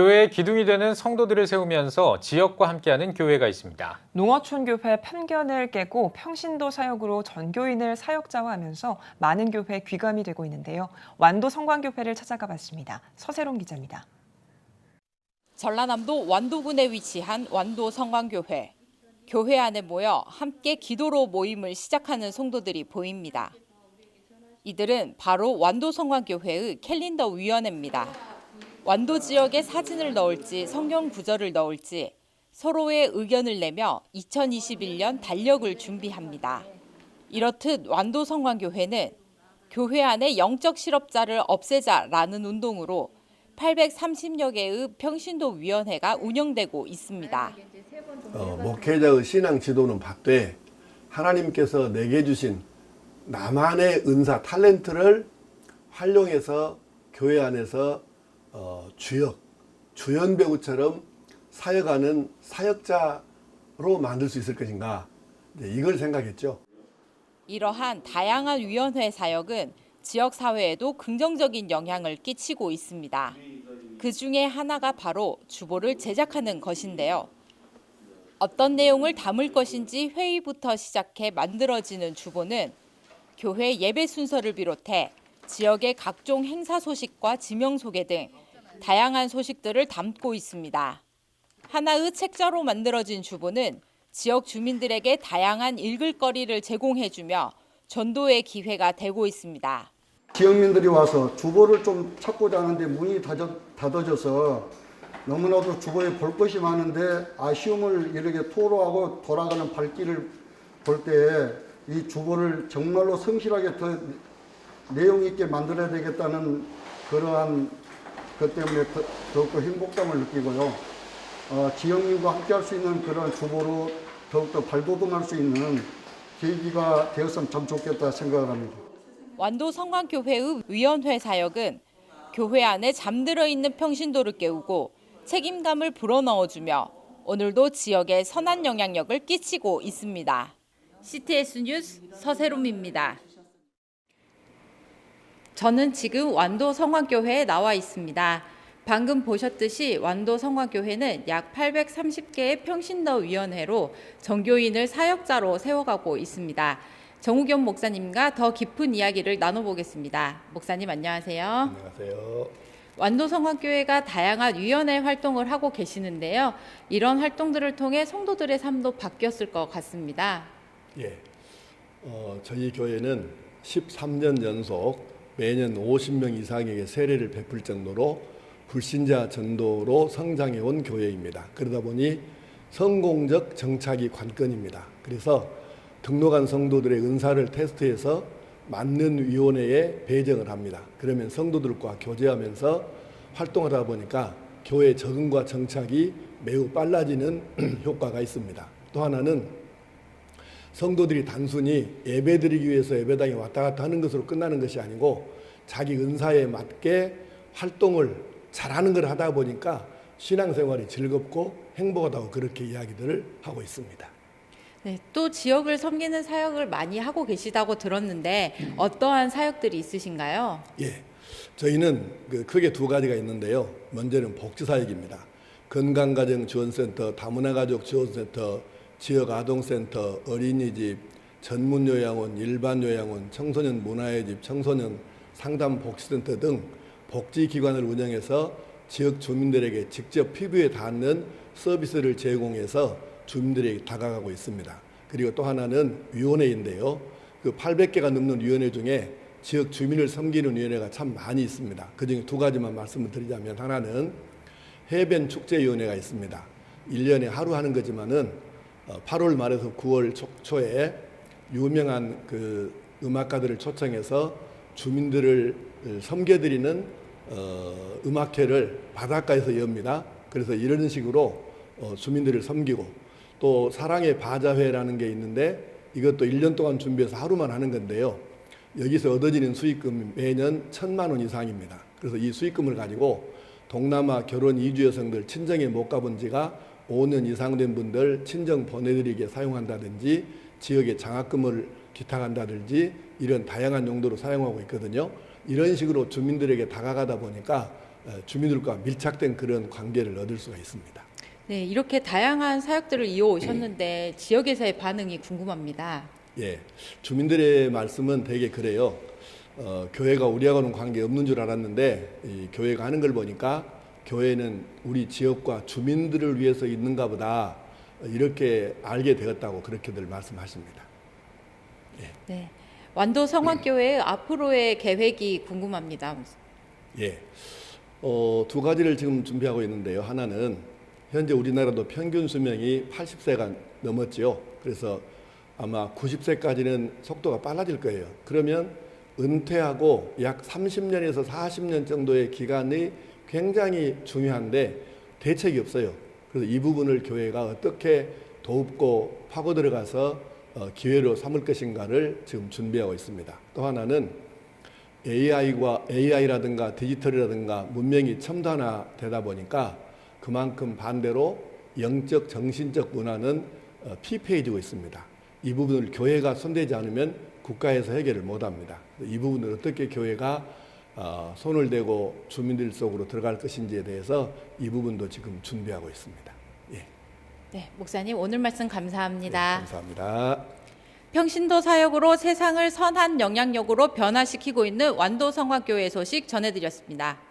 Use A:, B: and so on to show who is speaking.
A: 교회의 기둥이 되는 성도들을 세우면서 지역과 함께하는 교회가 있습니다.
B: 농어촌 교회 편견을 깨고 평신도 사역으로 전교인을 사역자화하면서 많은 교회 귀감이 되고 있는데요. 완도 성광교회를 찾아가 봤습니다. 서세롱 기자입니다.
C: 전라남도 완도군에 위치한 완도 성광교회. 교회 안에 모여 함께 기도로 모임을 시작하는 성도들이 보입니다. 이들은 바로 완도 성광교회의 캘린더 위원회입니다. 완도 지역에 사진을 넣을지 성경 구절을 넣을지 서로의 의견을 내며 2021년 달력을 준비합니다. 이렇듯 완도 성광교회는 교회 안에 영적 실업자를 없애자라는 운동으로 830여 개의 평신도 위원회가 운영되고 있습니다.
D: 어, 목회자의 신앙 지도는 받되 하나님께서 내게 주신 나만의 은사 탤런트를 활용해서 교회 안에서 어, 주역 주연 배우처럼 사역하는 사역자로 만들 수 있을 것인가 이제 이걸 생각했죠.
C: 이러한 다양한 위원회 사역은 지역 사회에도 긍정적인 영향을 끼치고 있습니다. 그 중에 하나가 바로 주보를 제작하는 것인데요. 어떤 내용을 담을 것인지 회의부터 시작해 만들어지는 주보는 교회 예배 순서를 비롯해 지역의 각종 행사 소식과 지명 소개 등 다양한 소식들을 담고 있습니다. 하나의 책자로 만들어진 주보는 지역 주민들에게 다양한 읽을 거리를 제공해주며 전도의 기회가 되고 있습니다.
E: 지역민들이 와서 주보를 좀 찾고자 하는데 문이 닫아, 닫아져서 너무나도 주보에 볼 것이 많은데 아쉬움을 이렇게 토로하고 돌아가는 발길을 볼때이 주보를 정말로 성실하게 더 내용 있게 만들어야 되겠다는 그러한 것 때문에 더, 더욱더 행복감을 느끼고요. 어, 지역민과 함께 할 수 있는 그런 주보로 더욱더 발돋움할 수 있는 계기가 되었으면 참 좋겠다 생각을 합니다.
C: 완도 성광교회의 위원회 사역은 교회 안에 잠들어 있는 평신도를 깨우고 책임감을 불어넣어주며 오늘도 지역에 선한 영향력을 끼치고 있습니다. CTS 뉴스 서세롬입니다. 저는 지금 완도 성광교회에 나와 있습니다. 방금 보셨듯이 완도 성광교회는 약 830개의 평신도 위원회로 정교인을 사역자로 세워가고 있습니다. 정우겸 목사님과 더 깊은 이야기를 나눠보겠습니다. 목사님 안녕하세요.
D: 안녕하세요.
C: 완도 성광교회가 다양한 위원회 활동을 하고 계시는데요. 이런 활동들을 통해 성도들의 삶도 바뀌었을 것 같습니다.
D: 예, 어, 저희 교회는 13년 연속 매년 50명 이상에게 세례를 베풀 정도로 불신자 전도로 성장해 온 교회입니다. 그러다 보니 성공적 정착이 관건입니다. 그래서 등록한 성도들의 은사를 테스트해서 맞는 위원회에 배정을 합니다. 그러면 성도들과 교제하면서 활동하다 보니까 교회 적응과 정착이 매우 빨라지는 효과가 있습니다. 또 하나는 성도들이 단순히 예배드리기 위해서 예배당에 왔다 갔다 하는 것으로 끝나는 것이 아니고 자기 은사에 맞게 활동을 잘하는 걸 하다 보니까 신앙생활이 즐겁고 행복하다고 그렇게 이야기들을 하고 있습니다.
C: 네, 또 지역을 섬기는 사역을 많이 하고 계시다고 들었는데 어떠한 사역들이 있으신가요?
D: 예, 저희는 그 크게 두 가지가 있는데요. 먼저는 복지 사역입니다. 건강가정 지원센터, 다문화가족 지원센터, 지역 아동센터, 어린이집, 전문 요양원, 일반 요양원, 청소년 문화의 집, 청소년 상담 복지센터 등 복지기관을 운영해서 지역 주민들에게 직접 피부에 닿는 서비스를 제공해서 주민들에게 다가가고 있습니다. 그리고 또 하나는 위원회인데요. 그 800개가 넘는 위원회 중에 지역 주민을 섬기는 위원회가 참 많이 있습니다. 그 중에 두 가지만 말씀을 드리자면 하나는 해변 축제위원회가 있습니다. 1년에 하루 하는 거지만은 8월 말에서 9월 초, 초에 유명한 그 음악가들을 초청해서 주민들을 섬겨드리는 어, 음악회를 바닷가에서 엽니다. 그래서 이런 식으로 어, 주민들을 섬기고 또 사랑의 바자회라는 게 있는데 이것도 1년 동안 준비해서 하루만 하는 건데요. 여기서 얻어지는 수익금이 매년 천만 원 이상입니다. 그래서 이 수익금을 가지고 동남아 결혼 이주 여성들 친정에 못 가본 지가 5년 이상 된 분들 친정 보내드리게 사용한다든지 지역에 장학금을 기탁한다든지 이런 다양한 용도로 사용하고 있거든요. 이런 식으로 주민들에게 다가가다 보니까 어, 주민들과 밀착된 그런 관계를 얻을 수가 있습니다.
C: 네, 이렇게 다양한 사역들을 이어오셨는데 지역에서의 반응이 궁금합니다.
D: 예, 주민들의 말씀은 되게 그래요. 어, 교회가 우리하고는 관계 없는 줄 알았는데 이 교회가 하는 걸 보니까 교회는 우리 지역과 주민들을 위해서 있는가 보다 이렇게 알게 되었다고 그렇게들 말씀하십니다.
C: 네. 완도 성화교회의 앞으로의 계획이 궁금합니다.
D: 예, 어, 두 가지를 지금 준비하고 있는데요. 하나는 현재 우리나라도 평균 수명이 80세가 넘었지요. 그래서 아마 90세까지는 속도가 빨라질 거예요. 그러면 은퇴하고 약 30년에서 40년 정도의 기간이 굉장히 중요한데 대책이 없어요. 그래서 이 부분을 교회가 어떻게 돕고 파고 들어가서 어, 기회로 삼을 것인가를 지금 준비하고 있습니다. 또 하나는 AI와 AI라든가 디지털이라든가 문명이 첨단화되다 보니까 그만큼 반대로 영적 정신적 문화는 어, 피폐해지고 있습니다. 이 부분을 교회가 손대지 않으면 국가에서 해결을 못합니다. 이 부분을 어떻게 교회가 어, 손을 대고 주민들 속으로 들어갈 것인지에 대해서 이 부분도 지금 준비하고 있습니다. 예,
C: 네, 목사님 오늘 말씀
D: 예,
C: 감사합니다.
D: 감사합니다.
C: 평신도 사역으로 세상을 선한 영향력으로 변화시키고 있는 완도 성화교회 소식 전해드렸습니다.